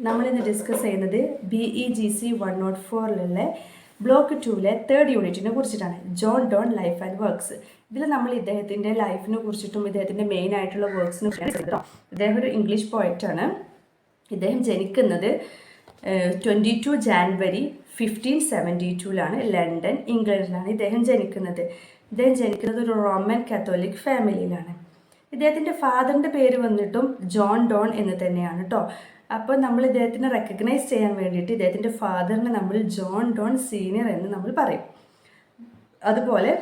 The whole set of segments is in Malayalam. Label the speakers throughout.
Speaker 1: നമ്മളിന്ന് ഡിസ്കസ് ചെയ്യുന്നത് B E G C one nought ഫോറിലുള്ള block ടുവിലെ തേർഡ് യൂണിറ്റിനെ കുറിച്ചിട്ടാണ്. John Donne life and works ഇതിൽ നമ്മൾ ഇദ്ദേഹത്തിന്റെ ലൈഫിനെ കുറിച്ചിട്ടും ഇദ്ദേഹത്തിന്റെ മെയിൻ ആയിട്ടുള്ള വർക്ക്സിനെ കുറിച്ചിട്ടും ഇദ്ദേഹം ഒരു ഇംഗ്ലീഷ് പോയറ്റാണ് ഇദ്ദേഹം ജനിക്കുന്നത് twenty two January fifteen seventy ടുവിലാണ് London ഇംഗ്ലണ്ടിലാണ് ഇദ്ദേഹം ജനിക്കുന്നത്. ഇദ്ദേഹം ജനിക്കുന്നത് ഒരു റോമൻ കാത്തോലിക് ഫാമിലിയിലാണ് ഇദ്ദേഹത്തിന്റെ ഫാദറിന്റെ പേര് വന്നിട്ടും ജോൺ ഡോൺ എന്ന് തന്നെയാണ് കേട്ടോ അപ്പോൾ നമ്മൾ ഇദ്ദേഹത്തിനെ റെക്കഗ്നൈസ് ചെയ്യാൻ വേണ്ടിയിട്ട് ഇദ്ദേഹത്തിന്റെ ഫാദറിനെ നമ്മൾ ജോൺ ഡോൺ സീനിയർ എന്ന് നമ്മൾ പറയും. അതുപോലെ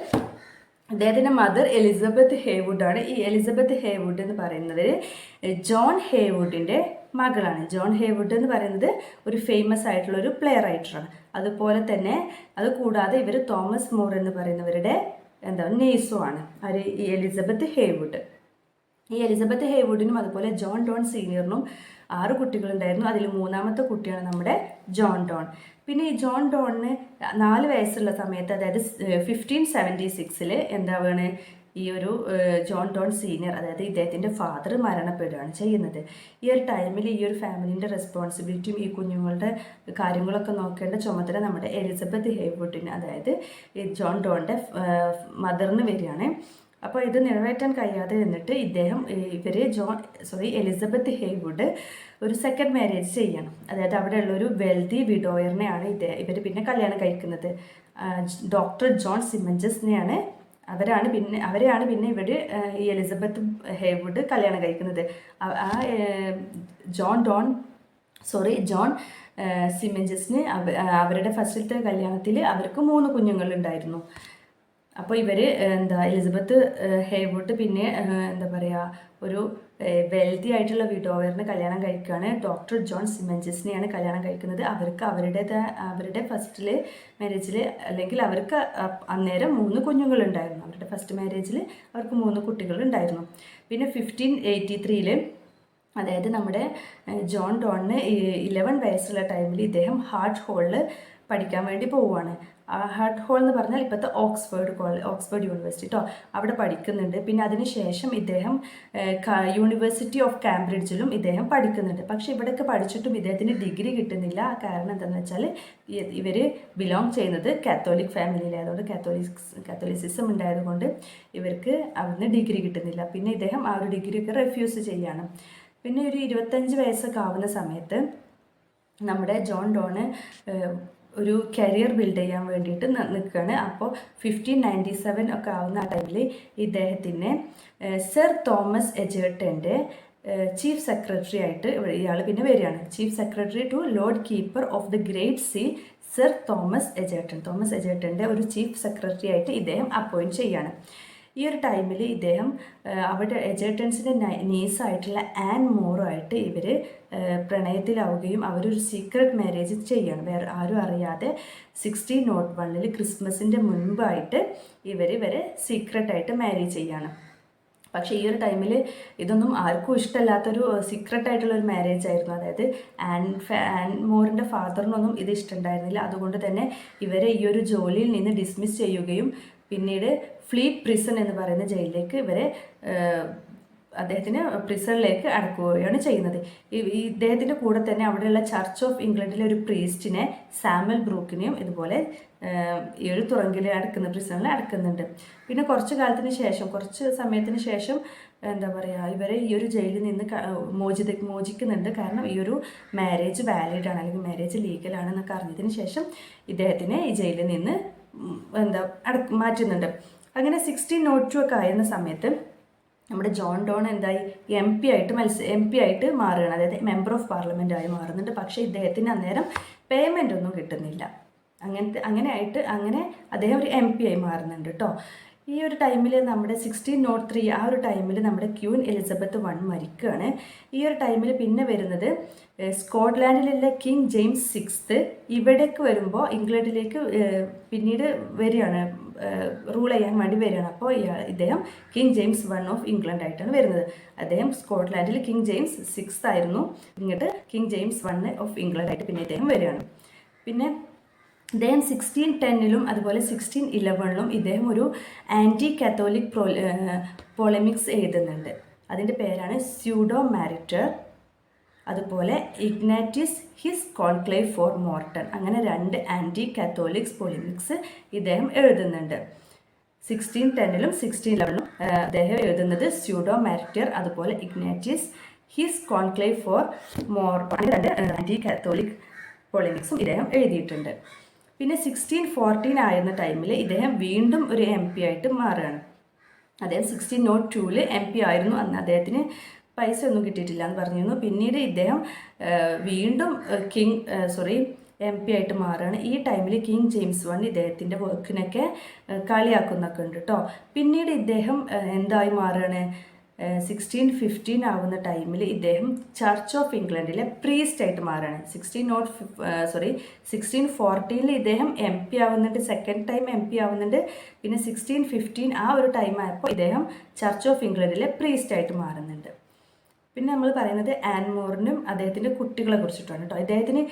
Speaker 1: അദ്ദേഹത്തിന്റെ മദർ എലിസബത്ത് ഹേവുഡാണ് ഈ എലിസബത്ത് ഹേവുഡ് എന്ന് പറയുന്നത് ജോൺ ഹേവുഡിന്റെ മകളാണ്. ജോൺ ഹേവുഡ് എന്ന് പറയുന്നത് ഒരു ഫേമസ് ആയിട്ടുള്ള ഒരു പ്ലെയർ റൈറ്ററാണ് അതുപോലെ തന്നെ അത് കൂടാതെ ഇവർ തോമസ് മോർ എന്ന് പറയുന്നവരുടെ എന്താ നേഴ്സുമാണ് ആര്? ഈ എലിസബത്ത് ഹേവുഡ് ഈ എലിസബത്ത് ഹേവുഡിനും അതുപോലെ ജോൺ ഡോൺ സീനിയറിനും ആറ് കുട്ടികളുണ്ടായിരുന്നു. അതിൽ മൂന്നാമത്തെ കുട്ടിയാണ് നമ്മുടെ ജോൺ ഡോൺ പിന്നെ ഈ ജോൺ ഡോണിന് നാല് വയസ്സുള്ള സമയത്ത് അതായത് ഫിഫ്റ്റീൻ സെവന്റി സിക്സിൽ എന്താവാണ് ഈ ഒരു ജോൺ ഡോൺ സീനിയർ അതായത് ഇദ്ദേഹത്തിന്റെ ഫാദർ മരണപ്പെടുകയാണ് ചെയ്യുന്നത്. ഈ ഒരു ടൈമിൽ ഈ ഒരു ഫാമിലിന്റെ റെസ്പോൺസിബിലിറ്റിയും ഈ കുഞ്ഞുങ്ങളുടെ കാര്യങ്ങളൊക്കെ നോക്കേണ്ട ചുമതല നമ്മുടെ എലിസബത്ത് ഹേവുഡിന് അതായത് ജോൺ ഡോണിന്റെ മദറിന് വരികയാണ്. അപ്പോൾ ഇത് നിറവേറ്റാൻ കഴിയാതെ നിന്നിട്ട് ഇദ്ദേഹം ഇവർ ജോൺ സോറി എലിസബത്ത് ഹേവുഡ് ഒരു സെക്കൻഡ് മാരേജ് ചെയ്യണം. അതായത് അവിടെയുള്ള ഒരു വെൽതി വിഡോയറിനെയാണ് ഇദ്ദേഹം ഇവർ പിന്നെ കല്യാണം കഴിക്കുന്നത്. ഡോക്ടർ ജോൺ സിമഞ്ചസിനെയാണ് അവരാണ് പിന്നെ അവരെയാണ് പിന്നെ ഇവർ ഈ എലിസബത്ത് ഹേവുഡ് കല്യാണം കഴിക്കുന്നത്. ആ- ജോൺ ഡോൺ സോറി ജോൺ സിമഞ്ചസിന് അവരുടെ ഫസ്റ്റിലത്തെ കല്യാണത്തിൽ അവർക്ക് മൂന്ന് കുഞ്ഞുങ്ങളുണ്ടായിരുന്നു. അപ്പോൾ ഇവർ എന്താ എലിസബത്ത് ഹേവോട്ട് പിന്നെ എന്താ പറയുക ഒരു വെൽത്തി ആയിട്ടുള്ള വിഡോവറിന് കല്യാണം കഴിക്കുകയാണ് ഡോക്ടർ ജോൺ സിമഞ്ചസിനെയാണ് കല്യാണം കഴിക്കുന്നത്. അവർക്ക് അവരുടെ അവരുടെ ഫസ്റ്റിൽ മാരേജിൽ അല്ലെങ്കിൽ അവർക്ക് അന്നേരം മൂന്ന് കുഞ്ഞുങ്ങളുണ്ടായിരുന്നു. അവരുടെ ഫസ്റ്റ് മാരേജിൽ അവർക്ക് മൂന്ന് കുട്ടികളുണ്ടായിരുന്നു. പിന്നെ ഫിഫ്റ്റീൻ എയ്റ്റി ത്രീയിൽ അതായത് നമ്മുടെ ജോൺ ഡോണിന് ഇലവൻ വയസ്സുള്ള ടൈമിൽ ഇദ്ദേഹം ഹാർട്ട് ഹോളിൽ പഠിക്കാൻ വേണ്ടി പോവുകയാണ് ആ ഹാർട്ട് ഹോൾ എന്ന് പറഞ്ഞാൽ ഇപ്പോഴത്തെ ഓക്സ്ഫോർഡ് കോളേജ് ഓക്സ്ഫോർഡ് യൂണിവേഴ്സിറ്റി കേട്ടോ അവിടെ പഠിക്കുന്നുണ്ട്. പിന്നെ അതിനുശേഷം ഇദ്ദേഹം യൂണിവേഴ്സിറ്റി ഓഫ് കാംബ്രിഡ്ജിലും ഇദ്ദേഹം പഠിക്കുന്നുണ്ട്. പക്ഷെ ഇവിടെയൊക്കെ പഠിച്ചിട്ടും ഇദ്ദേഹത്തിന് ഡിഗ്രി കിട്ടുന്നില്ല. കാരണം എന്താണെന്ന് വെച്ചാൽ ഇവർ ബിലോങ് ചെയ്യുന്നത് കാത്തോലിക് ഫാമിലിയിലായതുകൊണ്ട് കാത്തോലിക്സ് കാത്തോലിസിസം ഉണ്ടായതുകൊണ്ട് ഇവർക്ക് അവിടുന്ന് ഡിഗ്രി കിട്ടുന്നില്ല. പിന്നെ ഇദ്ദേഹം ആ ഒരു ഡിഗ്രിയൊക്കെ റെഫ്യൂസ് ചെയ്യാണ്. പിന്നെ ഒരു ഇരുപത്തഞ്ച് വയസ്സൊക്കെ ആവുന്ന സമയത്ത് നമ്മുടെ ജോൺ ഡോണ് ഒരു കരിയർ ബിൽഡ് ചെയ്യാൻ വേണ്ടിയിട്ട് നിൽക്കുകയാണ് അപ്പോൾ ഫിഫ്റ്റീൻ നയന്റി സെവൻ ഒക്കെ ആവുന്ന ആ ടൈമിൽ ഇദ്ദേഹത്തിനെ സർ തോമസ് എജേർട്ടന്റെ ചീഫ് സെക്രട്ടറി ആയിട്ട് ഇയാൾ പിന്നെ വരികയാണ്. Chief secretary to lord keeper of the great seal sir Thomas Egerton Thomas എജേട്ടന്റെ ഒരു ചീഫ് സെക്രട്ടറി ആയിട്ട് ഇദ്ദേഹം അപ്പോയിന്റ് ചെയ്യാണ്. ഈ ഒരു ടൈമിൽ ഇദ്ദേഹം അവിടെ എജേർട്ടൻസിന്റെ നീസായിട്ടുള്ള ആൻ മോറുമായിട്ട് ഇവർ പ്രണയത്തിലാവുകയും അവരൊരു സീക്രട്ട് മാരേജ് ചെയ്യുകയാണ് വേറെ ആരും അറിയാതെ സിക്സ്റ്റീൻ നോട്ട് വണ്ണിൽ ക്രിസ്മസിന്റെ മുൻപായിട്ട് ഇവർ ഇവരെ സീക്രട്ടായിട്ട് മാരേജ് ചെയ്യാണ്. പക്ഷേ ഈ ഒരു ടൈമിൽ ഇതൊന്നും ആർക്കും ഇഷ്ടമല്ലാത്തൊരു സീക്രട്ട് ആയിട്ടുള്ള ഒരു മാരേജ് ആയിരുന്നു. അതായത് ആൻ ആൻ മോറിന്റെ ഫാദറിനൊന്നും ഇത് ഇഷ്ടമുണ്ടായിരുന്നില്ല. അതുകൊണ്ട് തന്നെ ഇവരെ ഈ ഒരു ജോലിയിൽ നിന്ന് ഡിസ്മിസ് ചെയ്യുകയും പിന്നീട് ഫ്ലീറ്റ് പ്രിസൺ എന്ന് പറയുന്ന ജയിലിലേക്ക് ഇവരെ അദ്ദേഹത്തിന് പ്രിസണിലേക്ക് അടക്കുകയാണ് ചെയ്യുന്നത്. ഇദ്ദേഹത്തിന്റെ കൂടെ തന്നെ അവിടെയുള്ള ചർച്ച് ഓഫ് ഇംഗ്ലണ്ടിലെ ഒരു പ്രീസ്റ്റിനെ സാമൽ ബ്രൂക്കിനെയും ഇതുപോലെ ഈ ഒരു തുറങ്കിൽ അടക്കുന്ന പ്രിസണിൽ അടക്കുന്നുണ്ട്. പിന്നെ കുറച്ച് കാലത്തിന് ശേഷം കുറച്ച് സമയത്തിന് ശേഷം എന്താ പറയുക ഇവരെ ഈ ഒരു ജയിലിൽ നിന്ന് മോചിത മോചിക്കുന്നുണ്ട്. കാരണം ഈ ഒരു മാരേജ് വാലിഡ് ആണ് അല്ലെങ്കിൽ മാരേജ് ലീഗലാണ് ആണെന്നൊക്കെ അറിഞ്ഞതിന് ശേഷം ഇദ്ദേഹത്തിനെ ഈ ജയിലിൽ നിന്ന് എന്താ അടക്ക് മാറ്റുന്നുണ്ട്. അങ്ങനെ സിക്സ്റ്റീൻ നോട്ട് ടു ഒക്കെ ആയിരുന്ന സമയത്ത് നമ്മുടെ ജോൺ ഡോൺ എന്തായി എം പി ആയിട്ട് മത്സ എം പി ആയിട്ട് മാറുകയാണ്. അതായത് മെമ്പർ ഓഫ് പാർലമെന്റ് ആയി മാറുന്നുണ്ട്. പക്ഷേ ഇദ്ദേഹത്തിന് അന്നേരം പേയ്മെന്റ് ഒന്നും കിട്ടുന്നില്ല. അങ്ങനത്തെ അങ്ങനെ ആയിട്ട് അങ്ങനെ അദ്ദേഹം ഒരു എം പി ആയി മാറുന്നുണ്ട് കേട്ടോ ഈ ഒരു ടൈമിൽ നമ്മുടെ സിക്സ്റ്റീൻ നോട്ട് ത്രീ ആ ഒരു ടൈമിൽ നമ്മുടെ ക്യൂൻ എലിസബത്ത് വൺ മരിക്കുകയാണ്. ഈ ഒരു ടൈമിൽ പിന്നെ വരുന്നത് സ്കോട്ട്ലാൻഡിലുള്ള കിങ് ജെയിംസ് സിക്സ്ത് ഇവിടേക്ക് വരുമ്പോൾ ഇംഗ്ലണ്ടിലേക്ക് പിന്നീട് വരികയാണ് റൂൾ ചെയ്യാൻ വേണ്ടി വരികയാണ്. അപ്പോൾ ഇദ്ദേഹം King James one of England ആയിട്ടാണ് വരുന്നത്. അദ്ദേഹം സ്കോട്ട്ലാൻഡിൽ കിങ് ജെയിംസ് സിക്സ് ആയിരുന്നു. ഇങ്ങോട്ട് King James one of England ആയിട്ട് പിന്നെ ഇദ്ദേഹം വരികയാണ്. പിന്നെ ഇദ്ദേഹം സിക്സ്റ്റീൻ ടെന്നിലും അതുപോലെ സിക്സ്റ്റീൻ ഇലവനിലും ഇദ്ദേഹം ഒരു ആന്റി കാത്തോലിക് പ്രോ പോളമിക്സ് എഴുതുന്നുണ്ട്. അതിന്റെ പേരാണ് സ്യൂഡോ മാരിറ്റർ അതുപോലെ Ignatius his conclave for Morton അങ്ങനെ രണ്ട് ആന്റി കാത്തോലിക്സ് പൊളിമിക്സ് ഇദ്ദേഹം എഴുതുന്നുണ്ട്. സിക്സ്റ്റീൻ ടെന്നിലും സിക്സ്റ്റീൻ ഇലവനിലും അദ്ദേഹം എഴുതുന്നത് സ്യൂഡോ മാരിറ്റർ അതുപോലെ Ignatius his conclave for Morton രണ്ട് ആന്റി കാത്തോലിക് പൊളിമിക്സും ഇദ്ദേഹം എഴുതിയിട്ടുണ്ട്. പിന്നെ സിക്സ്റ്റീൻ ഫോർട്ടീൻ ആയിരുന്ന ടൈമിൽ ഇദ്ദേഹം വീണ്ടും ഒരു എം പി ആയിട്ട് മാറുകയാണ്. അദ്ദേഹം സിക്സ്റ്റീൻ നോട്ട് ടൂവിൽ എം പി ആയിരുന്നു. അന്ന് അദ്ദേഹത്തിന് പൈസ ഒന്നും കിട്ടിയിട്ടില്ല എന്ന് പറഞ്ഞിരുന്നു. പിന്നീട് ഇദ്ദേഹം വീണ്ടും കിങ് സോറി എം പി ആയിട്ട് മാറുകയാണ്. ഈ ടൈമിൽ കിങ് ജെയിംസ് വൺ ഇദ്ദേഹത്തിന്റെ വർക്കിനൊക്കെ കളിയാക്കുന്നൊക്കെ ഉണ്ട് കേട്ടോ പിന്നീട് ഇദ്ദേഹം എന്തായി മാറുകയാണ്? സിക്സ്റ്റീൻ ഫിഫ്റ്റീൻ ആവുന്ന ടൈമിൽ ഇദ്ദേഹം ചർച്ച് ഓഫ് ഇംഗ്ലണ്ടിലെ പ്രീസ്റ്റ് ആയിട്ട് മാറുകയാണ്. സിക്സ്റ്റീൻ നോട്ട് സോറി സിക്സ്റ്റീൻ ഫോർട്ടീനിൽ ഇദ്ദേഹം എം പി ആവുന്നുണ്ട്. സെക്കൻഡ് ടൈം എം പി ആവുന്നുണ്ട്. പിന്നെ സിക്സ്റ്റീൻ ഫിഫ്റ്റീൻ ആ ഒരു ടൈം ആയപ്പോൾ ഇദ്ദേഹം ചർച്ച് ഓഫ് ഇംഗ്ലണ്ടിലെ പ്രീസ്റ്റ് ആയിട്ട് മാറുന്നുണ്ട്. പിന്നെ നമ്മൾ പറയുന്നത് ആൻമോറിനും അദ്ദേഹത്തിന്റെ കുട്ടികളെ കുറിച്ചിട്ടാണ് കേട്ടോ. ഇദ്ദേഹത്തിന്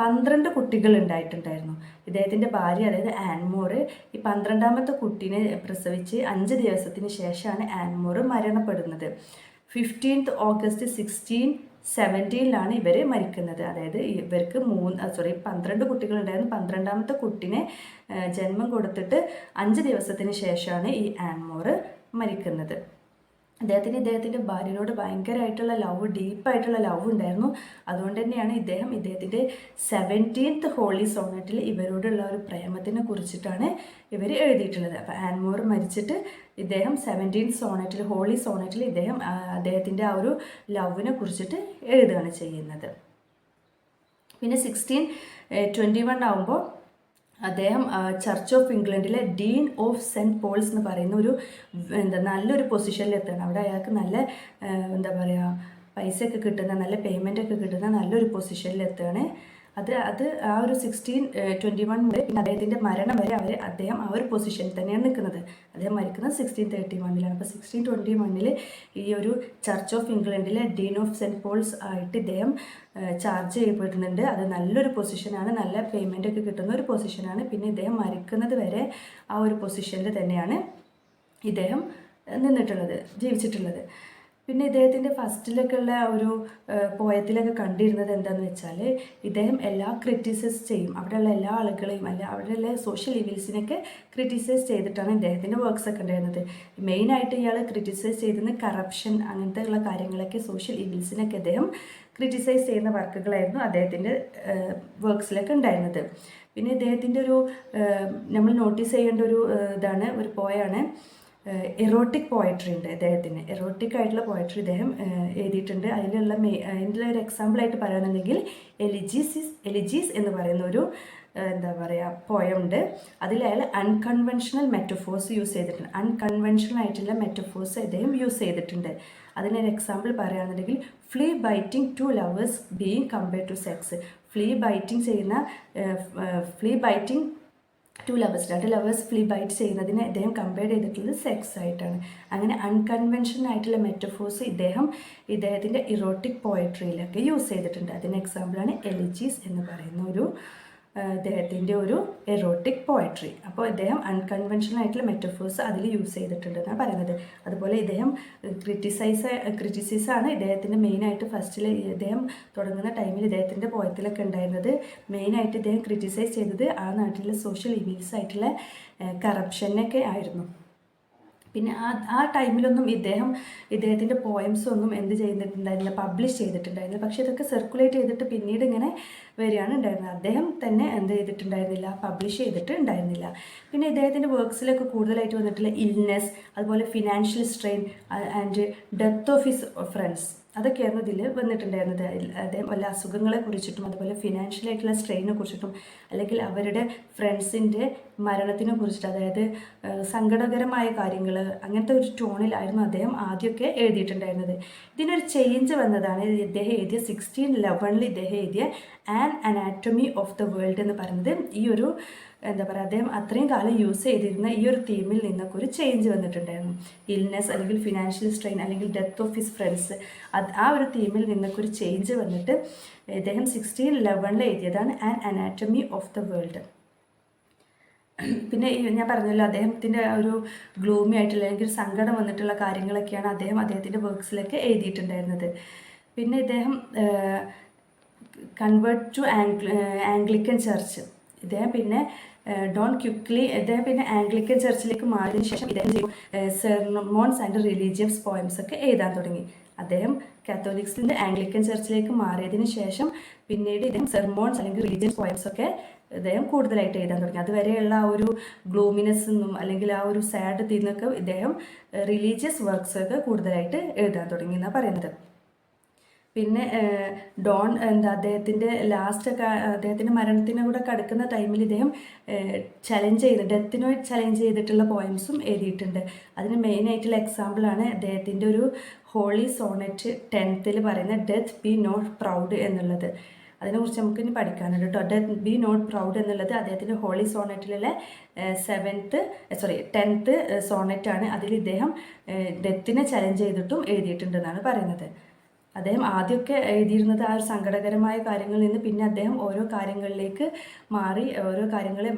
Speaker 1: പന്ത്രണ്ട് കുട്ടികൾ ഉണ്ടായിട്ടുണ്ടായിരുന്നു. ഇദ്ദേഹത്തിന്റെ ഭാര്യ അതായത് ആൻമോർ ഈ പന്ത്രണ്ടാമത്തെ കുട്ടീനെ പ്രസവിച്ച് അഞ്ച് ദിവസത്തിന് ശേഷമാണ് ആൻമോർ മരണപ്പെടുന്നത്. ഫിഫ്റ്റീൻത്ത് ഓഗസ്റ്റ് സിക്സ്റ്റീൻ സെവന്റീനിലാണ് ഇവർ മരിക്കുന്നത്. അതായത് ഇവർക്ക് മൂന്ന് സോറി പന്ത്രണ്ട് കുട്ടികളുണ്ടായിരുന്നു പന്ത്രണ്ടാമത്തെ കുട്ടിനെ ജന്മം കൊടുത്തിട്ട് അഞ്ച് ദിവസത്തിന് ശേഷമാണ് ഈ ആൻമോർ മരിക്കുന്നത്. അദ്ദേഹത്തിന് ഇദ്ദേഹത്തിന്റെ ഭാര്യയോട് ഭയങ്കരമായിട്ടുള്ള ലവ് ഡീപ്പായിട്ടുള്ള ലവ് ഉണ്ടായിരുന്നു. അതുകൊണ്ട് തന്നെയാണ് ഇദ്ദേഹം ഇദ്ദേഹത്തിന്റെ സെവന്റീൻത്ത് ഹോളി സോണറ്റിൽ ഇവരോടുള്ള ഒരു പ്രേമത്തിനെ കുറിച്ചിട്ടാണ് ഇവർ എഴുതിയിട്ടുള്ളത്. അപ്പോൾ ആൻമോർ മരിച്ചിട്ട് ഇദ്ദേഹം സെവന്റീൻ സോണറ്റിൽ ഹോളി സോണറ്റിൽ ഇദ്ദേഹം അദ്ദേഹത്തിന്റെ ആ ഒരു ലവിനെ കുറിച്ചിട്ട് എഴുതുകയാണ് ചെയ്യുന്നത്. പിന്നെ സിക്സ്റ്റീൻ ട്വന്റി വൺ ആകുമ്പോൾ അദ്ദേഹം ചർച്ച് ഓഫ് ഇംഗ്ലണ്ടിലെ ഡീൻ ഓഫ് സെന്റ് പോൾസ് എന്ന് പറയുന്ന ഒരു എന്താ നല്ലൊരു പൊസിഷനിൽ എത്തണം. അവിടെ അയാൾക്ക് നല്ല എന്താ പറയുക പൈസയൊക്കെ കിട്ടുന്ന നല്ല പേയ്മെന്റ് ഒക്കെ കിട്ടുന്ന നല്ലൊരു പൊസിഷനിൽ എത്തുകയാണ്. അത് അത് ആ ഒരു സിക്സ്റ്റീൻ ട്വന്റി വൺ മുതൽ പിന്നെ അദ്ദേഹത്തിന്റെ മരണം വരെ അവർ അദ്ദേഹം ആ ഒരു പൊസിഷനിൽ തന്നെയാണ് നിൽക്കുന്നത്. അദ്ദേഹം മരിക്കുന്നത് സിക്സ്റ്റീൻ തേർട്ടി വണ്ണിലാണ് അപ്പോൾ സിക്സ്റ്റീൻ ട്വന്റി വണ്ണിൽ ഈ ഒരു ചർച്ച് ഓഫ് ഇംഗ്ലണ്ടിലെ ഡീൻ ഓഫ് സെന്റ് പോൾസ് ആയിട്ട് ഇദ്ദേഹം ചാർജ് ചെയ്യപ്പെടുന്നുണ്ട് അത് നല്ലൊരു പൊസിഷനാണ് നല്ല പേയ്മെന്റ് ഒക്കെ കിട്ടുന്ന ഒരു പൊസിഷനാണ് പിന്നെ ഇദ്ദേഹം മരിക്കുന്നത് വരെ ആ ഒരു പൊസിഷനിൽ തന്നെയാണ് ഇദ്ദേഹം നിന്നിട്ടുള്ളത് ജീവിച്ചിട്ടുള്ളത്. പിന്നെ ഇദ്ദേഹത്തിന്റെ ഫസ്റ്റിലൊക്കെ ഉള്ള ഒരു പോയത്തിലൊക്കെ കണ്ടിരുന്നത് എന്താണെന്ന് വെച്ചാൽ ഇദ്ദേഹം എല്ലാ ക്രിറ്റിസൈസ് ചെയ്യും. അവിടെയുള്ള എല്ലാ ആളുകളെയും അല്ല അവിടെയുള്ള സോഷ്യൽ ഇവീൽസിനൊക്കെ ക്രിറ്റിസൈസ് ചെയ്തിട്ടാണ് ഇദ്ദേഹത്തിന്റെ വർക്ക്സ് ഒക്കെ ഉണ്ടായിരുന്നത്. മെയിനായിട്ട് ഇയാൾ ക്രിറ്റിസൈസ് ചെയ്തിരുന്ന കറപ്ഷൻ അങ്ങനത്തെ ഉള്ള കാര്യങ്ങളൊക്കെ സോഷ്യൽ ഇവീൽസിനൊക്കെ അദ്ദേഹം ക്രിറ്റിസൈസ് ചെയ്യുന്ന വർക്കുകളായിരുന്നു അദ്ദേഹത്തിന്റെ വർക്ക്സിലൊക്കെ ഉണ്ടായിരുന്നത്. പിന്നെ ഇദ്ദേഹത്തിന്റെ ഒരു നമ്മൾ നോട്ടീസ് ചെയ്യേണ്ട ഒരു ഇതാണ് ഒരു പോയാണ്. എറോട്ടിക് പോയട്രി ഉണ്ട് അദ്ദേഹത്തിന് എറോട്ടിക് ആയിട്ടുള്ള പോയട്രി അദ്ദേഹം എഴുതിയിട്ടുണ്ട്. അതിലുള്ള മെയ് അതിന്റെ ഒരു എക്സാമ്പിളായിട്ട് പറയുകയാണെന്നുണ്ടെങ്കിൽ എലിജീസിസ് എലിജീസ് എന്ന് പറയുന്ന ഒരു എന്താ പറയുക പോയമുണ്ട് അതിൽ അൺകൺവെൻഷണൽ മെറ്റഫോഴ്സ് യൂസ് ചെയ്തിട്ടുണ്ട്. അൺകൺവെൻഷണൽ ആയിട്ടുള്ള മെറ്റഫോഴ്സ് അദ്ദേഹം യൂസ് ചെയ്തിട്ടുണ്ട്. അതിനൊരു എക്സാമ്പിൾ പറയുകയാണെന്നുണ്ടെങ്കിൽ flea biting two lovers being compared to sex flea biting ചെയ്യുന്ന ഫ്ലീ ബൈറ്റിംഗ് ടു ലവേഴ്സ് രണ്ട് ലവേഴ്സ് ഫ്ലീ ബൈറ്റ് ചെയ്യുന്നതിനെ ഇദ്ദേഹം കമ്പയർ ചെയ്തിട്ടുള്ളത് സെക്സ് ആയിട്ടാണ്. അങ്ങനെ അൺകൺവെൻഷൻ ആയിട്ടുള്ള മെറ്റഫോഴ്സ് ഇദ്ദേഹം ഇദ്ദേഹത്തിന്റെ ഇറോട്ടിക് പോയട്രിയിലൊക്കെ യൂസ് ചെയ്തിട്ടുണ്ട്. അതിന് എക്സാമ്പിളാണ് എലിജീസ് എന്ന് പറയുന്ന ഒരു അദ്ദേഹത്തിന്റെ ഒരു എറോട്ടിക് പോയട്രി അപ്പോൾ അദ്ദേഹം അൺകൺവെൻഷണൽ ആയിട്ടുള്ള മെറ്റഫേഴ്സ് അതിൽ യൂസ് ചെയ്തിട്ടുണ്ട് പറയുന്നത്. അതുപോലെ ഇദ്ദേഹം ക്രിറ്റിസൈസ് ക്രിറ്റിസൈസാണ് ഇദ്ദേഹത്തിന്റെ മെയിനായിട്ട് ഫസ്റ്റിൽ ഇദ്ദേഹം തുടങ്ങുന്ന ടൈമിൽ ഇദ്ദേഹത്തിന്റെ പോയത്തിലൊക്കെ ഉണ്ടായിരുന്നത്. മെയിനായിട്ട് ഇദ്ദേഹം ക്രിറ്റിസൈസ് ചെയ്തത് ആ നാട്ടിലെ സോഷ്യൽ ഇവീൽസ് ആയിട്ടുള്ള കറപ്ഷനൊക്കെ ആയിരുന്നു. പിന്നെ ആ ആ ടൈമിലൊന്നും ഇദ്ദേഹം ഇദ്ദേഹത്തിന്റെ പോയംസ് ഒന്നും എന്ത് ചെയ്തിട്ടുണ്ടായിരുന്നില്ല പബ്ലിഷ് ചെയ്തിട്ടുണ്ടായിരുന്നില്ല. പക്ഷേ ഇതൊക്കെ സർക്കുലേറ്റ് ചെയ്തിട്ട് പിന്നീട് ഇങ്ങനെ വരികയാണ് ഉണ്ടായിരുന്നത്. അദ്ദേഹം തന്നെ എന്ത് ചെയ്തിട്ടുണ്ടായിരുന്നില്ല പബ്ലിഷ് ചെയ്തിട്ട് ഉണ്ടായിരുന്നില്ല. പിന്നെ ഇദ്ദേഹത്തിന്റെ വർക്ക്സിലൊക്കെ കൂടുതലായിട്ട് വന്നിട്ടുള്ള ഇൽനെസ് അതുപോലെ financial strain and death of his friends അതൊക്കെയായിരുന്നു ഇതിൽ വന്നിട്ടുണ്ടായിരുന്നത്. വല്ല അസുഖങ്ങളെ കുറിച്ചിട്ടും അതുപോലെ ഫിനാൻഷ്യലായിട്ടുള്ള സ്ട്രെയിനെ കുറിച്ചിട്ടും അല്ലെങ്കിൽ അവരുടെ ഫ്രണ്ട്സിന്റെ മരണത്തിനെ കുറിച്ചിട്ട് അതായത് സങ്കടകരമായ കാര്യങ്ങൾ അങ്ങനത്തെ ഒരു ടോണിലായിരുന്നു അദ്ദേഹം ആദ്യമൊക്കെ എഴുതിയിട്ടുണ്ടായിരുന്നത്. ഇതിനൊരു ചേഞ്ച് വന്നതാണ്. ഇദ്ദേഹം എഴുതിയ സിക്സ്റ്റീൻ ലെവനിൽ ഇദ്ദേഹം എഴുതിയ an anatomy of the world എന്ന് പറയുന്നത് ഈ ഒരു എന്താ പറയുക അദ്ദേഹം അത്രയും കാലം യൂസ് ചെയ്തിരുന്ന ഈ ഒരു തീമിൽ നിന്നൊക്കെ ഒരു ചേഞ്ച് വന്നിട്ടുണ്ടായിരുന്നു. ഇൽനെസ് അല്ലെങ്കിൽ ഫിനാൻഷ്യൽ സ്ട്രെയിൻ അല്ലെങ്കിൽ ഡെത്ത് ഓഫ് ഹിസ് ഫ്രണ്ട്സ് അത് ആ ഒരു തീമിൽ നിന്നൊക്കെ ഒരു ചേഞ്ച് വന്നിട്ട് അദ്ദേഹം സിക്സ്റ്റീൻ ലെവനിൽ എഴുതിയതാണ് an anatomy of the world പിന്നെ ഞാൻ പറഞ്ഞല്ലോ അദ്ദേഹത്തിന്റെ ഒരു ഗ്ലൂമി ആയിട്ടുള്ള അല്ലെങ്കിൽ സങ്കടം വന്നിട്ടുള്ള കാര്യങ്ങളൊക്കെയാണ് അദ്ദേഹം അദ്ദേഹത്തിന്റെ വർക്ക്സിലൊക്കെ എഴുതിയിട്ടുണ്ടായിരുന്നത്. പിന്നെ ഇദ്ദേഹം കൺവേർട്ട് ടു ആംഗ്ലിക്കൻ ചർച്ച് ഇദ്ദേഹം പിന്നെ ഡോൺ ക്യുക്ലി ഇദ്ദേഹം പിന്നെ ആംഗ്ലിക്കൻ ചർച്ചിലേക്ക് മാറിയതിനു ശേഷം ഇദ്ദേഹം സെർമോൺസ് ആൻഡ് റിലീജിയസ് പോയംസ് ഒക്കെ എഴുതാൻ തുടങ്ങി. അദ്ദേഹം കാത്തോലിക്സിന്റെ ആംഗ്ലിക്കൻ ചർച്ചിലേക്ക് മാറിയതിനു ശേഷം പിന്നീട് ഇദ്ദേഹം സെർമോൺസ് അല്ലെങ്കിൽ റിലീജിയസ് പോയംസ് ഒക്കെ ഇദ്ദേഹം കൂടുതലായിട്ട് എഴുതാൻ തുടങ്ങി. അതുവരെയുള്ള ആ ഒരു ഗ്ലൂമിനെസ് എന്നും അല്ലെങ്കിൽ ആ ഒരു സാഡ് തീന്നൊക്കെ ഇദ്ദേഹം റിലീജിയസ് വർക്ക്സ് ഒക്കെ കൂടുതലായിട്ട് എഴുതാൻ തുടങ്ങി എന്നാണ് പറയുന്നത്. പിന്നെ ഡോൺ എന്താ അദ്ദേഹത്തിന്റെ ലാസ്റ്റ് അദ്ദേഹത്തിന്റെ മരണത്തിനെ കൂടെ കടക്കുന്ന ടൈമിൽ ഇദ്ദേഹം ചലഞ്ച് ചെയ്ത് ഡെത്തിനോട് ചലഞ്ച് ചെയ്തിട്ടുള്ള പോയംസും എഴുതിയിട്ടുണ്ട്. അതിന് മെയിൻ ആയിട്ടുള്ള എക്സാമ്പിളാണ് അദ്ദേഹത്തിന്റെ ഒരു ഹോളി സോണറ്റ് ടെൻത്തിൽ പറയുന്ന ഡെത്ത് ബി നോട്ട് പ്രൗഡ് എന്നുള്ളത്. അതിനെക്കുറിച്ച് നമുക്ക് ഇനി പഠിക്കാനുണ്ട് കേട്ടോ ഡെത്ത് ബി നോട്ട് പ്രൗഡ് എന്നുള്ളത് അദ്ദേഹത്തിന്റെ ഹോളി സോണറ്റിലുള്ള സെവൻത്ത് സോറി ടെൻത്ത് സോണറ്റാണ് അതിൽ ഇദ്ദേഹം ഡെത്തിനെ ചലഞ്ച് ചെയ്തിട്ടും എഴുതിയിട്ടുണ്ടെന്നാണ് പറയുന്നത്. അദ്ദേഹം ആദ്യമൊക്കെ എഴുതിയിരുന്നത് ആ ഒരു സങ്കടകരമായ കാര്യങ്ങളിൽ നിന്ന് പിന്നെ അദ്ദേഹം ഓരോ കാര്യങ്ങളിലേക്ക് മാറി ഓരോ കാര്യങ്ങളെ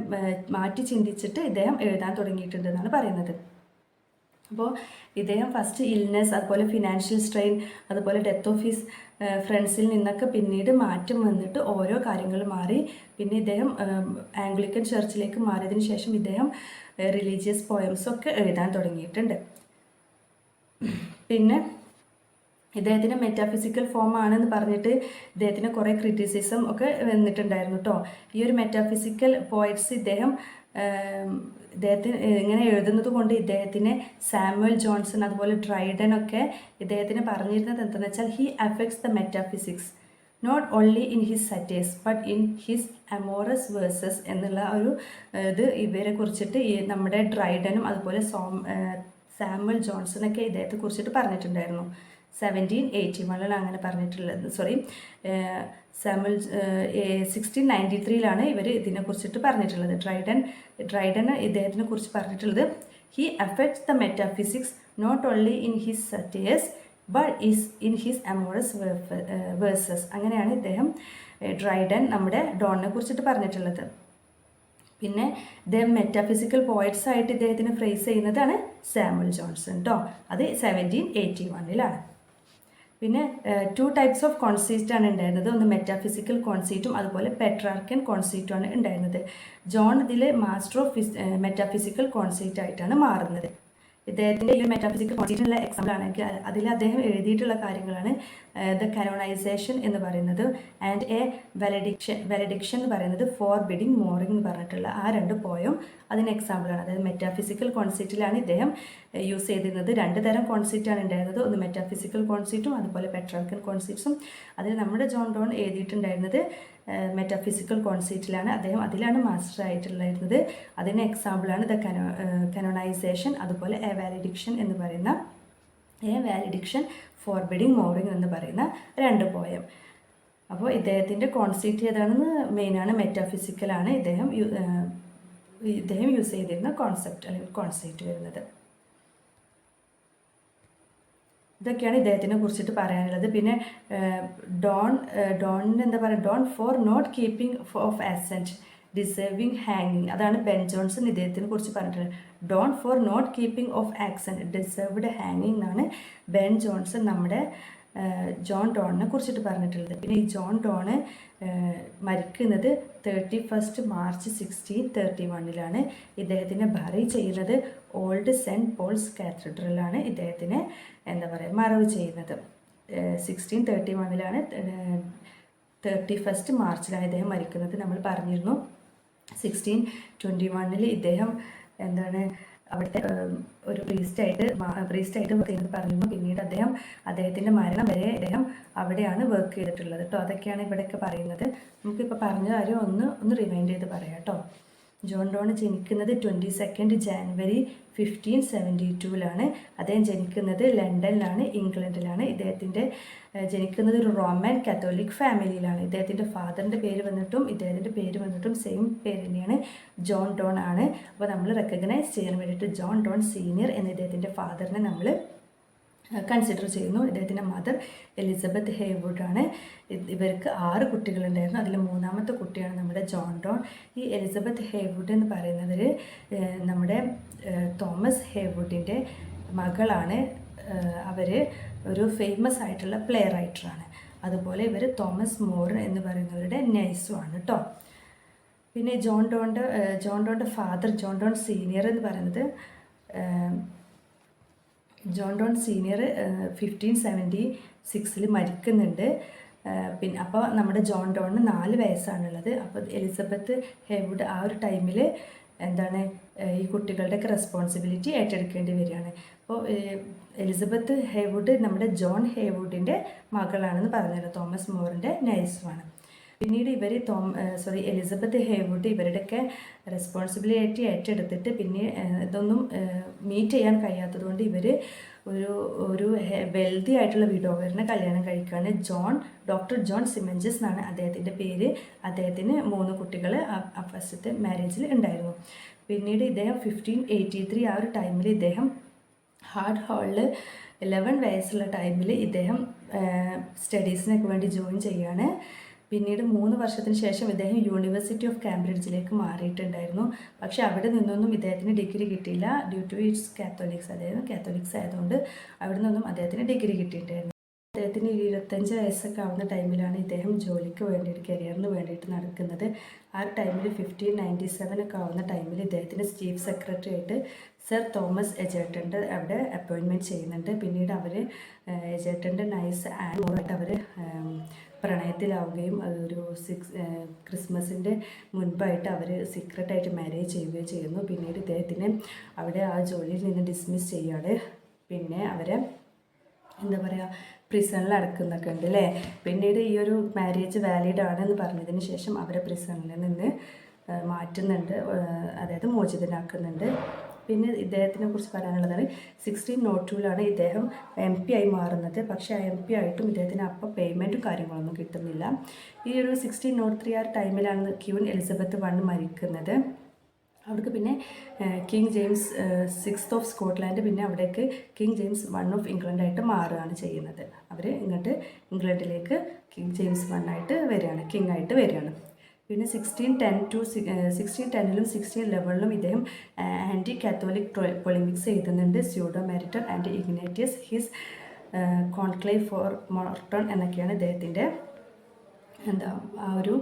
Speaker 1: മാറ്റി ചിന്തിച്ചിട്ട് ഇദ്ദേഹം എഴുതാൻ തുടങ്ങിയിട്ടുണ്ടെന്നാണ് പറയുന്നത്. അപ്പോൾ ഇദ്ദേഹം ഫസ്റ്റ് ഇൽനെസ് അതുപോലെ ഫിനാൻഷ്യൽ സ്ട്രെയിൻ അതുപോലെ ഡെത്ത് ഓഫ് ഹിസ് ഫ്രണ്ട്സിൽ നിന്നൊക്കെ പിന്നീട് മാറ്റം വന്നിട്ട് ഓരോ കാര്യങ്ങൾ മാറി. പിന്നെ ഇദ്ദേഹം ആംഗ്ലിക്കൻ ചർച്ചിലേക്ക് മാറിയതിന് ശേഷം ഇദ്ദേഹം റിലീജിയസ് പോയംസ് ഒക്കെ എഴുതാൻ തുടങ്ങിയിട്ടുണ്ട്. പിന്നെ ഇദ്ദേഹത്തിന്റെ മെറ്റാഫിസിക്കൽ ഫോം ആണെന്ന് പറഞ്ഞിട്ട് ഇദ്ദേഹത്തിന് കുറേ ക്രിറ്റിസിസം ഒക്കെ വന്നിട്ടുണ്ടായിരുന്നു കേട്ടോ ഈ ഒരു മെറ്റാഫിസിക്കൽ പോയിറ്റ്സ് ഇദ്ദേഹം ഇദ്ദേഹത്തിന് ഇങ്ങനെ എഴുതുന്നത് കൊണ്ട് ഇദ്ദേഹത്തിന് സാമുവൽ ജോൺസൺ അതുപോലെ ഡ്രൈഡൻ ഒക്കെ ഇദ്ദേഹത്തിന് പറഞ്ഞിരുന്നത് എന്താണെന്ന് വെച്ചാൽ he affects the metaphysics not only in his satires but in his amorous verses എന്നുള്ള ഒരു ഇത് ഇവരെ കുറിച്ചിട്ട് ഈ നമ്മുടെ ഡ്രൈഡനും അതുപോലെ സോം സാമുവൽ ജോൺസണൊക്കെ ഇദ്ദേഹത്തെ കുറിച്ചിട്ട് പറഞ്ഞിട്ടുണ്ടായിരുന്നു. സെവന്റീൻ എയ്റ്റി വണ്ണിലാണ് അങ്ങനെ പറഞ്ഞിട്ടുള്ളത്. സോറി സാമുവൽ സിക്സ്റ്റീൻ നയന്റി ത്രീയിലാണ് ഇവർ ഇതിനെക്കുറിച്ചിട്ട് പറഞ്ഞിട്ടുള്ളത്. ഡ്രൈഡൻ ഡ്രൈഡൻ ഇദ്ദേഹത്തിനെ കുറിച്ച് പറഞ്ഞിട്ടുള്ളത്. He affects the metaphysics not only in his satires but is in his amorous verses അങ്ങനെയാണ് ഇദ്ദേഹം ഡ്രൈഡൻ നമ്മുടെ ഡോണിനെ കുറിച്ചിട്ട് പറഞ്ഞിട്ടുള്ളത്. പിന്നെ ഇദ്ദേഹം മെറ്റാഫിസിക്കൽ പോയറ്റ്സ് ആയിട്ട് ഇദ്ദേഹത്തിന് ഫ്രേസ് ചെയ്യുന്നതാണ് സാമുൽ ജോൺസൺ കേട്ടോ അത് സെവന്റീൻ എയ്റ്റി വണ്ണിലാണ് പിന്നെ ടു ടൈപ്സ് ഓഫ് കോൺസീറ്റ് ആണ് ഉണ്ടായിരുന്നത്. ഒന്ന് മെറ്റാഫിസിക്കൽ കോൺസീറ്റും അതുപോലെ പെട്രാർക്കൻ കോൺസീറ്റും ആണ് ഉണ്ടായിരുന്നത്. ജോൺ ഇതിലെ master of his metaphysical conceit ആയിട്ടാണ് മാറുന്നത്. ഇദ്ദേഹത്തിന്റെ ഈ മെറ്റാഫിസിക്കൽ കോൺസീറ്റിനുള്ള എക്സാമ്പിൾ ആണെങ്കിൽ അതിൽ അദ്ദേഹം എഴുതിയിട്ടുള്ള കാര്യങ്ങളാണ് ദ കനോണൈസേഷൻ എന്ന് പറയുന്നത് ആൻഡ് എ വെലഡിക്ഷൻ വെലഡിക്ഷൻ എന്ന് പറയുന്നത് ഫോർ ബിഡിങ് മോറിംഗ് എന്ന് പറഞ്ഞിട്ടുള്ള ആ രണ്ട് പോയും അതിന് എക്സാമ്പിളാണ് അതായത് മെറ്റാഫിസിക്കൽ കോൺസെപ്റ്റിലാണ് ഇദ്ദേഹം യൂസ് ചെയ്തിരുന്നത്. രണ്ട് തരം കോൺസെപ്റ്റാണ് ഉണ്ടായിരുന്നത്. ഒന്ന് മെറ്റാഫിസിക്കൽ കോൺസെപ്റ്റും അതുപോലെ പെട്രാർക്കൻ കോൺസെപ്റ്റ്സും അതിൽ നമ്മുടെ ജോൺ ഡോൺ എഴുതിയിട്ടുണ്ടായിരുന്നത് മെറ്റാഫിസിക്കൽ കോൺസെപ്റ്റിലാണ് അദ്ദേഹം അതിലാണ് മാസ്റ്റർ ആയിട്ടുണ്ടായിരുന്നത്. അതിന് എക്സാമ്പിളാണ് ദ കനോ കനോണൈസേഷൻ അതുപോലെ എ വാലിഡിക്ഷൻ എന്ന് പറയുന്ന a valediction forbidding mourning എന്ന് പറയുന്ന രണ്ട് പോയം. അപ്പോൾ ഇദ്ദേഹത്തിന്റെ കോൺസെപ്റ്റ് ഏതാണെന്ന് മെയിനാണ് മെറ്റാഫിസിക്കലാണ് ഇദ്ദേഹം ഇദ്ദേഹം യൂസ് ചെയ്തിരുന്ന കോൺസെപ്റ്റ് അല്ലെങ്കിൽ കോൺസെപ്റ്റ് വരുന്നത്. ഇതൊക്കെയാണ് ഇദ്ദേഹത്തിനെ കുറിച്ചിട്ട് പറയാനുള്ളത്. പിന്നെ ഡോൺ ഡോണിന് എന്താ പറയുക Donne for not keeping of accent deserving ഹാങ്ങിങ് അതാണ് ബെൻ ജോൺസൺ ഇദ്ദേഹത്തിനെ കുറിച്ച് പറഞ്ഞിട്ടുള്ളത്. Donne for not keeping of accent deserved ഹാങ്ങിങ് എന്നാണ് ബെൻ ജോൺസൺ നമ്മുടെ ജോൺ ഡോണിനെ കുറിച്ചിട്ട് പറഞ്ഞിട്ടുള്ളത്. പിന്നെ ഈ ജോൺ ഡോണ് മരിക്കുന്നത് thirty first March sixteen thirty വണ്ണിലാണ് ഇദ്ദേഹത്തിനെ ബറി ചെയ്യുന്നത് ഓൾഡ് സെന്റ് പോൾസ് കാത്തഡ്രലാണ് ഇദ്ദേഹത്തിനെ എന്താ പറയുക മറവ് ചെയ്യുന്നത്. സിക്സ്റ്റീൻ തേർട്ടി വണ്ണിലാണ് തേർട്ടി ഫസ്റ്റ് മാർച്ചിലാണ് ഇദ്ദേഹം മരിക്കുന്നത് നമ്മൾ പറഞ്ഞിരുന്നു. സിക്സ്റ്റീൻ ട്വന്റി വണ്ണിൽ ഇദ്ദേഹം എന്താണ് അവിടുത്തെ ഒരു പ്രീസ്റ്റായിട്ട് പ്രീസ്റ്റായിട്ട് വർക്ക് ചെയ്യുന്നത് പറയുമ്പോൾ പിന്നീട് അദ്ദേഹം അദ്ദേഹത്തിന്റെ മരണം വരെ അദ്ദേഹം അവിടെയാണ് വർക്ക് ചെയ്തിട്ടുള്ളത്. കേട്ടോ അതൊക്കെയാണ് ഇവിടെയൊക്കെ പറയുന്നത്. നമുക്കിപ്പോൾ പറഞ്ഞ കാര്യം ഒന്ന് ഒന്ന് റിമൈൻഡ് ചെയ്ത് പറയാം കേട്ടോ ജോൺ ഡോൺ ജനിക്കുന്നത് twenty second January fifteen seventy ടൂവിലാണ് അദ്ദേഹം ജനിക്കുന്നത് ലണ്ടനിലാണ് ഇംഗ്ലണ്ടിലാണ്. ഇദ്ദേഹത്തിന്റെ ജനിക്കുന്നത് ഒരു റോമൻ കാത്തോലിക് ഫാമിലിയിലാണ്. ഇദ്ദേഹത്തിന്റെ ഫാദറിന്റെ പേര് വന്നിട്ടും ഇദ്ദേഹത്തിന്റെ പേര് വന്നിട്ടും സെയിം പേര് തന്നെയാണ് ജോൺ ഡോൺ ആണ്. അപ്പോൾ നമ്മൾ റെക്കഗ്നൈസ് ചെയ്യാൻ വേണ്ടിയിട്ട് ജോൺ ഡോൺ സീനിയർ എന്ന ഇദ്ദേഹത്തിന്റെ ഫാദറിനെ നമ്മൾ കൺസിഡർ ചെയ്യുന്നു. ഇദ്ദേഹത്തിന്റെ മദർ എലിസബത്ത് ഹേവുഡാണ് ഇവർക്ക് ആറ് കുട്ടികളുണ്ടായിരുന്നു. അതിൽ മൂന്നാമത്തെ കുട്ടിയാണ് നമ്മുടെ ജോൺ ഡോൺ ഈ എലിസബത്ത് ഹേവുഡ് എന്ന് പറയുന്നവർ നമ്മുടെ തോമസ് ഹേവുഡിന്റെ മകളാണ്. അവർ ഒരു ഫേമസ് ആയിട്ടുള്ള പ്ലേ റൈറ്ററാണ് അതുപോലെ ഇവർ തോമസ് മോർ എന്ന് പറയുന്നവരുടെ നൈസും ആണ് കേട്ടോ പിന്നെ ജോൺ ഡോണിന്റെ ജോൺ ഡോണിന്റെ ഫാദർ ജോൺ ഡോൺ സീനിയർ എന്ന് പറയുന്നത് John Donne senior fifteen seventy സിക്സിൽ മരിക്കുന്നുണ്ട്. പിന്നെ അപ്പോൾ നമ്മുടെ ജോൺ ഡോണിന് നാല് വയസ്സാണുള്ളത്. അപ്പോൾ എലിസബത്ത് ഹേവുഡ് ആ ഒരു ടൈമിൽ എന്താണ് ഈ കുട്ടികളുടെയൊക്കെ റെസ്പോൺസിബിലിറ്റി ഏറ്റെടുക്കേണ്ടി വരികയാണ്. അപ്പോൾ എലിസബത്ത് ഹേവുഡ് നമ്മുടെ ജോൺ ഹേവുഡിന്റെ മകളാണെന്ന് പറഞ്ഞത് തോമസ് മോറിന്റെ നൈസുമാണ് പിന്നീട് ഇവർ തോം സോറി എലിസബത്ത് ഹേവുഡ് ഇവരുടെയൊക്കെ റെസ്പോൺസിബിലിറ്റി ഏറ്റെടുത്തിട്ട് പിന്നെ ഇതൊന്നും മീറ്റ് ചെയ്യാൻ കഴിയാത്തതുകൊണ്ട് ഇവർ ഒരു ഒരു വെൽതി ആയിട്ടുള്ള വിഡോവറിനെ കല്യാണം കഴിക്കുകയാണ്. ജോൺ ഡോക്ടർ ജോൺ സിമഞ്ചസ് എന്നാണ് അദ്ദേഹത്തിന്റെ പേര്. അദ്ദേഹത്തിന് മൂന്ന് കുട്ടികൾ ഫസ്റ്റത്തെ മാരേജിൽ ഉണ്ടായിരുന്നു. പിന്നീട് ഇദ്ദേഹം ഫിഫ്റ്റീൻ എയ്റ്റി ത്രീ ആ ഒരു ടൈമിൽ ഇദ്ദേഹം ഹാർഡ് ഹാളിൽ ഇലവൻ വയസ്സുള്ള ടൈമിൽ ഇദ്ദേഹം സ്റ്റഡീസിനൊക്കെ വേണ്ടി ജോയിൻ ചെയ്യാണ് പിന്നീട് മൂന്ന് വർഷത്തിന് ശേഷം ഇദ്ദേഹം യൂണിവേഴ്സിറ്റി ഓഫ് കാംബ്രിഡ്ജിലേക്ക് മാറിയിട്ടുണ്ടായിരുന്നു. പക്ഷേ അവിടെ നിന്നൊന്നും ഇദ്ദേഹത്തിന് ഡിഗ്രി കിട്ടിയില്ല. ഡ്യൂ ടു ഇറ്റ്സ് കാത്തോലിക്സ് അതായത് കാത്തോലിക്സ് ആയതുകൊണ്ട് അവിടെ നിന്നൊന്നും അദ്ദേഹത്തിന് ഡിഗ്രി കിട്ടിയിട്ടുണ്ടായിരുന്നു അദ്ദേഹത്തിന് ഇരുപത്തഞ്ച് വയസ്സൊക്കെ ആവുന്ന ടൈമിലാണ് ഇദ്ദേഹം ജോലിക്ക് വേണ്ടിയിട്ട് കരിയറിന് വേണ്ടിയിട്ട് നടക്കുന്നത്. ആ ടൈമിൽ ഫിഫ്റ്റീൻ നയന്റി സെവൻ ഒക്കെ ആവുന്ന ടൈമിൽ ഇദ്ദേഹത്തിന്റെ ചീഫ് സെക്രട്ടറി ആയിട്ട് സർ തോമസ് എജേട്ടന്റെ അവിടെ അപ്പോയിൻമെന്റ് ചെയ്യുന്നുണ്ട്. പിന്നീട് അവർ എജേട്ടന്റെ നൈസ് ആൻഡ് അവർ പ്രണയത്തിലാവുകയും അതൊരു സിക്സ് ക്രിസ്മസിന്റെ മുൻപായിട്ട് അവർ സീക്രട്ടായിട്ട് മാരേജ് ചെയ്യുകയും ചെയ്യുന്നു. പിന്നീട് ഇദ്ദേഹത്തിനെ അവിടെ ആ ജോലിയിൽ നിന്ന് ഡിസ്മിസ് ചെയ്യാണ് പിന്നെ അവരെ എന്താ പറയുക പ്രിസണിൽ അടക്കുന്നൊക്കെ ഉണ്ട് അല്ലേ പിന്നീട് ഈ ഒരു മാരേജ് വാലിഡ് ആണെന്ന് പറഞ്ഞതിന് ശേഷം അവരെ പ്രിസണിൽ നിന്ന് മാറ്റുന്നുണ്ട്. അതായത് മോചിതനാക്കുന്നുണ്ട്. പിന്നെ ഇദ്ദേഹത്തിനെ കുറിച്ച് പറയാനുള്ളതാണ് സിക്സ്റ്റീൻ നോട്ട് ടൂലാണ് ഇദ്ദേഹം എം പി ആയി മാറുന്നത്. പക്ഷേ ആ എം പി ആയിട്ടും ഇദ്ദേഹത്തിന് അപ്പം പേയ്മെന്റും കാര്യങ്ങളൊന്നും കിട്ടുന്നില്ല. ഈ ഒരു സിക്സ്റ്റീൻ നോട്ട് ത്രീ ആർ ടൈമിലാണ് ക്യൂൻ എലിസബത്ത് വൺ മരിക്കുന്നത്. അവർക്ക് പിന്നെ King James sixth of Scotland പിന്നെ അവിടേക്ക് കിങ് ജെയിംസ് വൺ ഓഫ് ഇംഗ്ലണ്ടായിട്ട് മാറുകയാണ് ചെയ്യുന്നത്. അവർ ഇങ്ങോട്ട് ഇംഗ്ലണ്ടിലേക്ക് കിങ് ജെയിംസ് വൺ ആയിട്ട് വരികയാണ് കിങ് ആയിട്ട് വരികയാണ്. പിന്നെ സിക്സ്റ്റീൻ ടെൻ ടു സിക്സ്റ്റീൻ ടെന്നിലും സിക്സ്റ്റീൻ ലെവലിലും ഇദ്ദേഹം ആന്റി കാത്തോലിക് പൊളിമിക്സ് എഴുതുന്നുണ്ട്. Pseudo martyr and Ignatius his conclave for Morton എന്നൊക്കെയാണ് ഇദ്ദേഹത്തിന്റെ എന്താ ആ ഒരു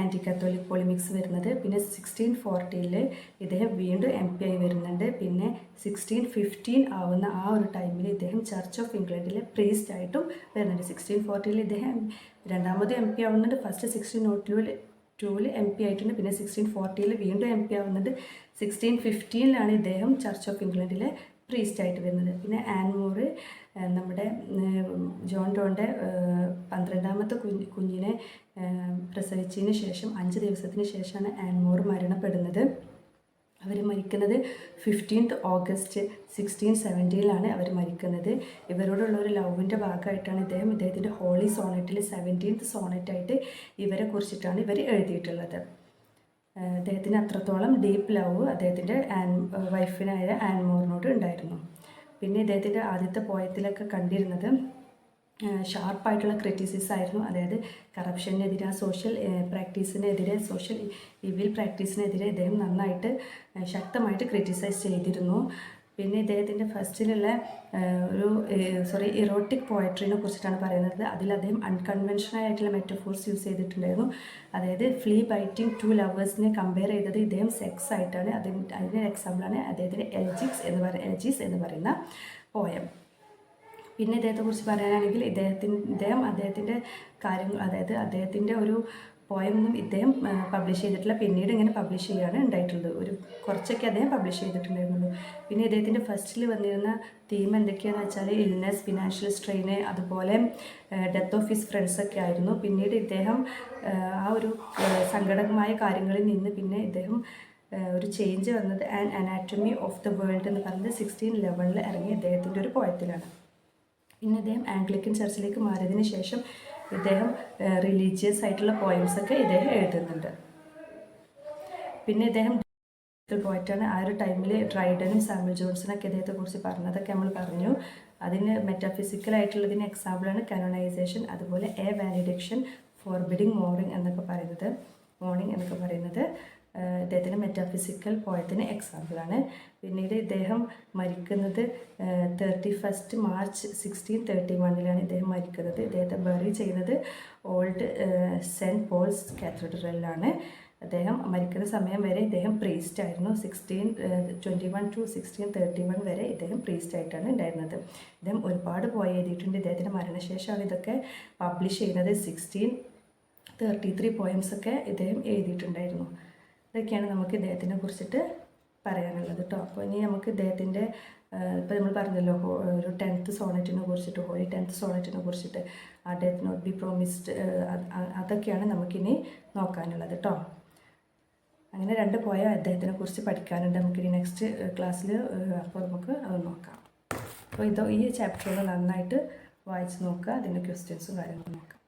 Speaker 1: ആന്റി കാത്തോലിക് പോളിമിക്സ് വരുന്നത്. പിന്നെ സിക്സ്റ്റീൻ ഫോർട്ടിയിൽ ഇദ്ദേഹം വീണ്ടും എം പി ആയി വരുന്നുണ്ട്. പിന്നെ സിക്സ്റ്റീൻ ഫിഫ്റ്റീൻ ആവുന്ന ആ ഒരു ടൈമിൽ ഇദ്ദേഹം ചർച്ച് ഓഫ് ഇംഗ്ലണ്ടിലെ പ്രീസ്റ്റ് ആയിട്ടും വരുന്നുണ്ട്. സിക്സ്റ്റീൻ ഫോർട്ടിയിൽ ഇദ്ദേഹം രണ്ടാമത് എം പി ആവുന്നുണ്ട്. ഫസ്റ്റ് സിക്സ്റ്റീൻ നോട്ടിൽ ടൂവിൽ എം പി ആയിട്ടുണ്ട്. പിന്നെ സിക്സ്റ്റീൻ ഫോർട്ടിയിൽ വീണ്ടും എം പി ആവുന്നുണ്ട് സിക്സ്റ്റീൻ ഫിഫ്റ്റീനിലാണ് ഇദ്ദേഹം ചർച്ച് ഓഫ് ഇംഗ്ലണ്ടിലെ പ്രീസ്റ്റ് ആയിട്ട് വരുന്നത്. പിന്നെ ആൻമൂർ നമ്മുടെ ജോൺ ഡോണിന്റെ പന്ത്രണ്ടാമത്തെ കുഞ്ഞ് കുഞ്ഞിനെ പ്രസവിച്ചതിന് ശേഷം അഞ്ച് ദിവസത്തിന് ശേഷമാണ് ആൻമൂർ മരണപ്പെടുന്നത്. അവർ മരിക്കുന്നത് ഫിഫ്റ്റീൻത്ത് ഓഗസ്റ്റ് സിക്സ്റ്റീൻ സെവന്റീനിലാണ് അവർ മരിക്കുന്നത്. ഇവരോടുള്ള ഒരു ലവിന്റെ ഭാഗമായിട്ടാണ് ഇദ്ദേഹം ഇദ്ദേഹത്തിന്റെ ഹോളി സോണറ്റിൽ സെവന്റീൻത്ത് സോണറ്റായിട്ട് ഇവരെ കുറിച്ചിട്ടാണ് ഇവർ എഴുതിയിട്ടുള്ളത്. അദ്ദേഹത്തിന് അത്രത്തോളം ഡീപ്പ് ലവ് അദ്ദേഹത്തിന്റെ ആൻ വൈഫിനായ ആൻമോറിനോട് ഉണ്ടായിരുന്നു. പിന്നെ ഇദ്ദേഹത്തിന്റെ ആദ്യത്തെ പോയത്തിലൊക്കെ കണ്ടിരുന്നത് ഷാർപ്പായിട്ടുള്ള ക്രിറ്റിസിസ് ആയിരുന്നു. അതായത് കറപ്ഷനെതിരെ സോഷ്യൽ പ്രാക്ടീസിനെതിരെ സോഷ്യൽ ഇവിൽ പ്രാക്ടീസിനെതിരെ ഇദ്ദേഹം നന്നായിട്ട് ശക്തമായിട്ട് ക്രിറ്റിസൈസ് ചെയ്തിരുന്നു. പിന്നെ ഇദ്ദേഹത്തിന്റെ ഫസ്റ്റിലുള്ള ഒരു സോറി ഇറോട്ടിക് പോയട്രീനെ കുറിച്ചിട്ടാണ് പറയുന്നത്. അതിൽ അദ്ദേഹം അൺകൺവെൻഷണൽ ആയിട്ടുള്ള മെറ്റഫോഴ്സ് യൂസ് ചെയ്തിട്ടുണ്ടായിരുന്നു. അതായത് ഫ്ലീ ബൈറ്റിംഗ് ടു ലവേഴ്സിനെ കമ്പയർ ചെയ്തത് ഇദ്ദേഹം സെക്സ് ആയിട്ടാണ്. അതിന് അതിന്റെ എക്സാമ്പിളാണ് അദ്ദേഹത്തിന്റെ എൽജിക്സ് എന്ന് പറയുന്ന എൽജീസ് എന്ന് പറയുന്ന പോയം പിന്നെ ഇദ്ദേഹത്തെക്കുറിച്ച് പറയാനാണെങ്കിൽ ഇദ്ദേഹത്തിന് ഇദ്ദേഹം അദ്ദേഹത്തിന്റെ കാര്യങ്ങൾ അതായത് അദ്ദേഹത്തിന്റെ ഒരു പോയമൊന്നും ഇദ്ദേഹം പബ്ലിഷ് ചെയ്തിട്ടില്ല. പിന്നീട് ഇങ്ങനെ പബ്ലിഷ് ചെയ്യുകയാണ് ഉണ്ടായിട്ടുള്ളത്. ഒരു കുറച്ചൊക്കെ അദ്ദേഹം പബ്ലിഷ് ചെയ്തിട്ടുണ്ടായിരുന്നുള്ളൂ. പിന്നെ ഇദ്ദേഹത്തിന്റെ ഫസ്റ്റിൽ വന്നിരുന്ന തീം എന്തൊക്കെയാണെന്ന് വെച്ചാൽ ഇൽനെസ് ഫിനാൻഷ്യൽ സ്ട്രെയിന് അതുപോലെ ഡെത്ത് ഓഫ് ഹിസ് ഫ്രണ്ട്സൊക്കെ ആയിരുന്നു. പിന്നീട് ഇദ്ദേഹം ആ ഒരു സങ്കടകമായ കാര്യങ്ങളിൽ നിന്ന് പിന്നെ ഇദ്ദേഹം ഒരു ചേഞ്ച് വന്നത് an anatomy of the world എന്ന് പറഞ്ഞത് സിക്സ്റ്റീൻ ലെവനിൽ ഇറങ്ങിയ ഇദ്ദേഹത്തിന്റെ ഒരു പോയത്തിലാണ് പിന്നെ അദ്ദേഹം ആംഗ്ലിക്കൻ ചർച്ചിലേക്ക് മാറിയതിന് ശേഷം ഇദ്ദേഹം റിലീജിയസ് ആയിട്ടുള്ള പോയംസ് ഒക്കെ ഇദ്ദേഹം എഴുതുന്നുണ്ട്. പിന്നെ ഇദ്ദേഹം പോയിട്ടാണ് ആ ഒരു ടൈമിൽ ഡ്രൈഡനും സാമുൽ ജോൺസനൊക്കെ ഇദ്ദേഹത്തെ കുറിച്ച് പറഞ്ഞതൊക്കെ നമ്മൾ പറഞ്ഞു. അതിന് മെറ്റാഫിസിക്കൽ ആയിട്ടുള്ളതിന് എക്സാമ്പിളാണ് കനോണൈസേഷൻ അതുപോലെ എ വാലിഡിക്ഷൻ ഫോർബിഡിങ് മോർണിംഗ് എന്നൊക്കെ പറയുന്നത്. മോർണിംഗ് എന്നൊക്കെ പറയുന്നത്. ഇദ്ദേഹത്തിന്റെ മെറ്റാഫിസിക്കൽ പോയത്തിന് എക്സാമ്പിളാണ് പിന്നീട് ഇദ്ദേഹം മരിക്കുന്നത് thirty first March sixteen thirty വണ്ണിലാണ് ഇദ്ദേഹം മരിക്കുന്നത്. ഇദ്ദേഹത്തെ ബറി ചെയ്യുന്നത് ഓൾഡ് സെന്റ് പോൾസ് കാത്തഡ്രലിലാണ് അദ്ദേഹം മരിക്കുന്ന സമയം വരെ ഇദ്ദേഹം പ്രീസ്റ്റ് ആയിരുന്നു. Sixteen twenty one to sixteen thirty one വരെ ഇദ്ദേഹം പ്രീസ്റ്റ് ആയിട്ടാണ് ഉണ്ടായിരുന്നത്. ഇദ്ദേഹം ഒരുപാട് പോയി എഴുതിയിട്ടുണ്ട്. ഇദ്ദേഹത്തിന്റെ മരണശേഷമാണ് ഇതൊക്കെ പബ്ലിഷ് ചെയ്യുന്നത്. സിക്സ്റ്റീൻ തേർട്ടി ത്രീ പോയംസൊക്കെ ഇദ്ദേഹം എഴുതിയിട്ടുണ്ടായിരുന്നു. ഇതൊക്കെയാണ് നമുക്ക് ഇദ്ദേഹത്തിനെ കുറിച്ചിട്ട് പറയാനുള്ളത് കേട്ടോ അപ്പോൾ ഇനി നമുക്ക് ഇദ്ദേഹത്തിന്റെ ഇപ്പോൾ നമ്മൾ പറഞ്ഞല്ലോ ഒരു ടെൻത്ത് സോണറ്റിനെ കുറിച്ചിട്ട് ഹോളി ടെൻത്ത് സോണറ്റിനെ കുറിച്ചിട്ട് ആ ഡെത്ത് നോട്ട് ബി പ്രോമിസ്ഡ് അതൊക്കെയാണ് നമുക്കിനി നോക്കാനുള്ളത് കേട്ടോ അങ്ങനെ രണ്ട് പോയ അദ്ദേഹത്തിനെ കുറിച്ച് പഠിക്കാനുണ്ട് നമുക്കിനി നെക്സ്റ്റ് ക്ലാസ്സിൽ അപ്പോൾ നമുക്ക് അത് നോക്കാം. അപ്പോൾ ഇതോ ഈ ചാപ്റ്ററുകൾ നന്നായിട്ട് വായിച്ച് നോക്കുക അതിന്റെ ക്വസ്റ്റ്യൻസും കാര്യങ്ങളും നോക്കാം.